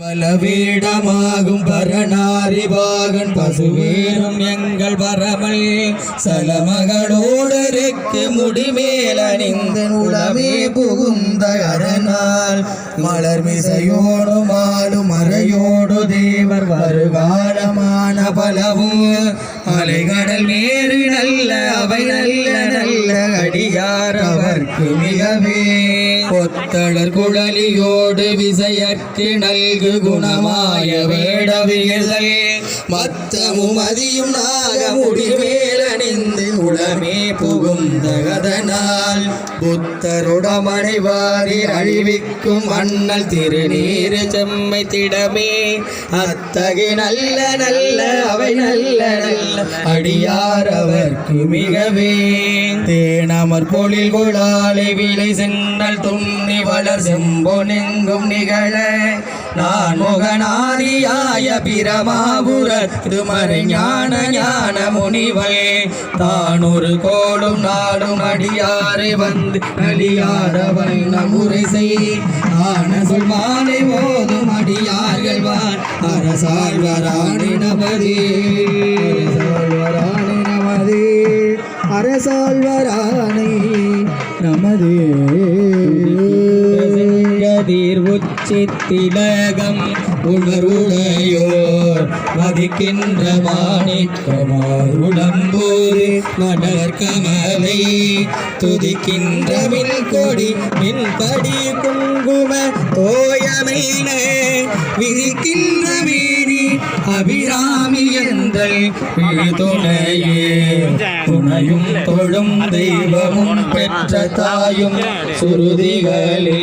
பலவேடமாகும் பரணாரிபாகன் பசுவேறும் எங்கள் பரமல். சலமகளோடருக்கு முடிமேல் அணிந்த உளமே புகுந்த அரணால். மலர் மிசையோடு மாலும் மறையோடு தேவர் வருகாலமான பலவும் அலைகடல் நேரு நல்ல அவை நல்ல நல்ல அடியார். அவர்க்கு மிகவே கொத்தளர் குழலியோடு விசையற்கு நல்கு குணமாய வேடவியல். மத்தமும் அதியும் நாக முடிவேலணிந்து உளமே புகுந்தகதனால் புத்தருடமனை புத்தருடமடைவாரி அழிவிக்கும் அண்ணல் திருநீரு செம்மை திடமே. அத்தகை நல்ல நல்ல அவை நல்ல நல்ல அடியார் அவர்க்கு மிகவே. தேனமர் பொழில் குழாலை விலை சென்னல் துண்ணி வளர் செம்போ நெங்கும் நிகழ. நான் முகநாரியாய பிரமாபுரத்து மறை ஞான ஞான முனிவள். தான் ஒரு கோடும் நாடும் அடியாரை வந்து அடியாரவள் நமுறை செய் ஆன சொல் மாலை ஓதும் அடியார்கள் வான். அரசாழ்வராணி நமதே. அரசாழ்வராணி நமதே. அரசாழ்வராணி நமதே. கதிர் உச்சி திலகம் உணர்வுடையோர் மதிக்கின்ற மாணிக்கமார் உடம்போரு மலர் கமலை துதிக்கின்ற மின் கொடி மின்படி குங்கும தோயமைன விரிக்கின்ற வீதி அபிராமி என்றல் துணையே துணையும் தொழும் தெய்வமும் பெற்ற தாயும் சுருதிகளே.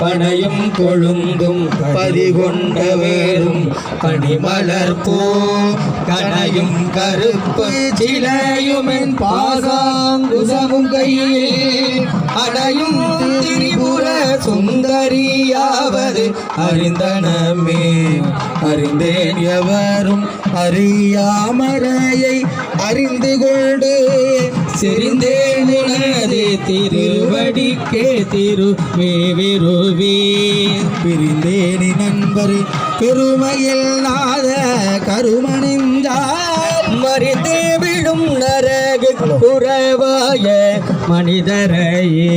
பனையும் கொழுந்தும் பதிகொண்ட வேறும் பனிமலர் பூ. கனையும் கருப்பு சிலையுமென் பாசாங்குசமும் கையில். அடையும் அறிந்தனமே. அறிந்தேன் எவரும் அறியாமறையை அறிந்து கொண்டு செறிந்தேன் உனது திருவடிக்கே திரு மேவிருவே பிரிந்தேனி நண்பர் பெருமையில் நாத கருமணிந்தார். மறித்தே விடும் நரகு புறவாய மனிதரையே.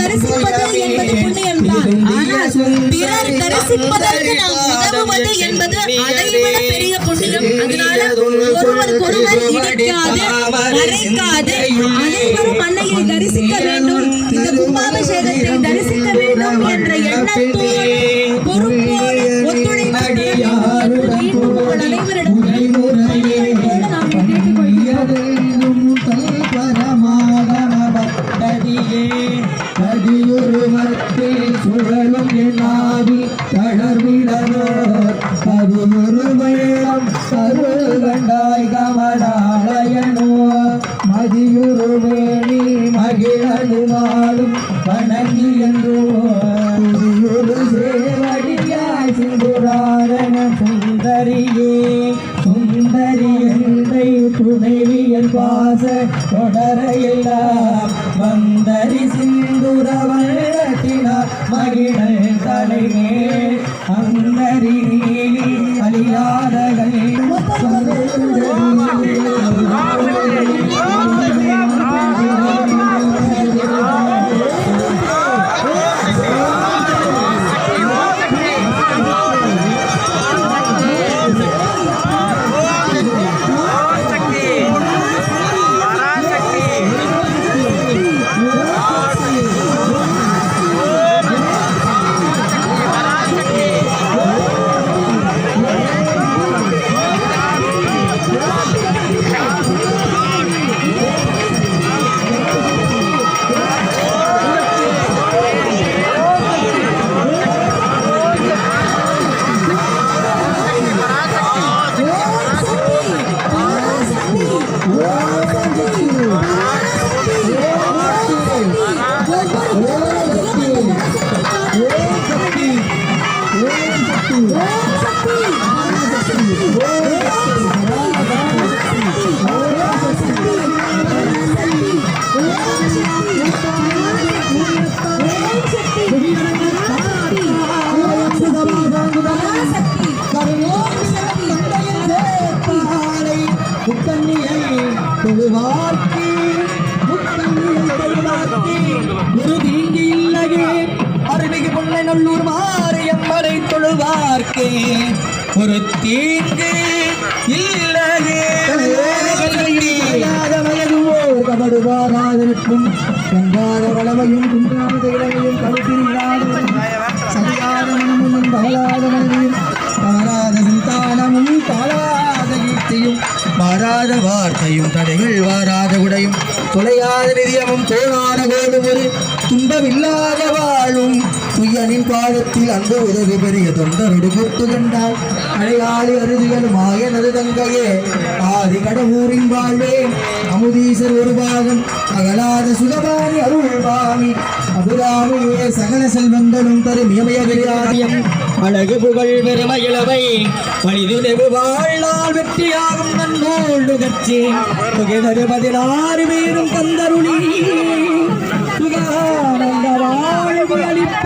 தரிசிப்பது என்பது ஆனால் பிறர் தரிசிப்பதற்கு நாம் உதவுவது என்பது அதைவிட பெரிய புண்ணியம். அதனால ஒருவருக்கொருவர் இடிக்காது மறைக்காது. அனைவரும் அன்னையை தரிசிக்க வேண்டும். இந்த கும்பாபிஷேகத்தை தரிசிக்க வேண்டும் என்ற எண்ணத்தோடு பொறுப்போடு ஒத்துழைப்பு உங்கள் அது சருகண்டாய் மேளம் மதியுருவேணி கமலாலயனோ மதியுரு வணங்கி என்றோ. ஒரு சேவடியாய் சிந்துராரண சுந்தரியே சுந்தரி எந்தை துணைவியல் பாச தொடர எல்லாம் வந்தரி சிந்துரவழத்தினார் மகிழல் தலைமே அந்தரியே தொழுவார்க்கு இறுதிங்கு இல்லையே அருமிகு பொன்னை நல்லூர் மாரியம்மனை தொழுவார்க்கே ஒரு தீங்கு இல்லையே. கல்லாத கபடுவாராதனுக்கும் கங்காத வளமையும் குன்றாத இளமையும் தொலையாத நிதியமும் தோணான கோடு ஒரு துன்பமில்லாத வாழும் துயனின் பாதத்தில் அந்த உதவி பெரிய தொண்டரோடு கூட்டு கண்டால் அடையாளி அருதிகளும் ஆய நருதங்கையே ஆதி கடவுரின் வாழ்வே அமுதீசர் ஒரு பாகம் அகலாத சுகபாணி அருள்பாமி அபுராமியே சகல செல்வங்களும் தரும் இமய விரியாதியம் அழகு புகழ் பெருமகிழவை மனிதுணவு வாழ்நாள் வெற்றியாகும் நன்னூல் நுகர்ச்சி. புகழறு பதினாறு பேரும் தந்தருளி. சுகானந்த வாழ்வு அளிப்ப